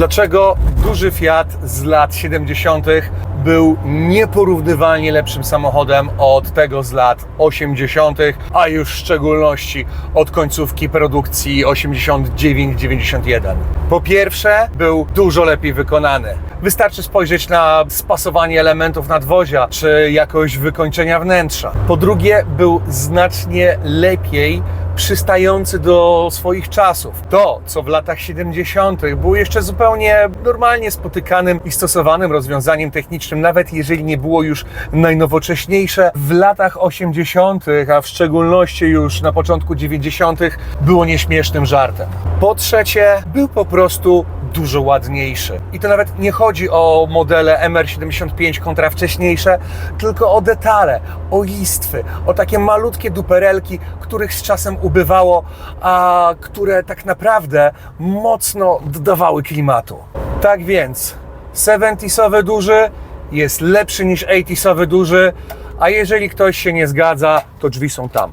Dlaczego duży Fiat z lat 70. był nieporównywalnie lepszym samochodem od tego z lat 80., a już w szczególności od końcówki produkcji 89-91? Po pierwsze, był dużo lepiej wykonany. Wystarczy spojrzeć na spasowanie elementów nadwozia czy jakość wykończenia wnętrza. Po drugie, był znacznie lepiej przystający do swoich czasów. To, co w latach 70. było jeszcze zupełnie normalnie spotykanym i stosowanym rozwiązaniem technicznym, nawet jeżeli nie było już najnowocześniejsze, w latach 80., a w szczególności już na początku 90., było nieśmiesznym żartem. Po trzecie, był po prostu dużo ładniejszy. I to nawet nie chodzi o modele MR75 kontra wcześniejsze, tylko o detale, o listwy, o takie malutkie duperelki, których z czasem ubywało, a które tak naprawdę mocno dodawały klimatu. Tak więc 70sowy duży jest lepszy niż 80sowy duży, a jeżeli ktoś się nie zgadza, to drzwi są tam.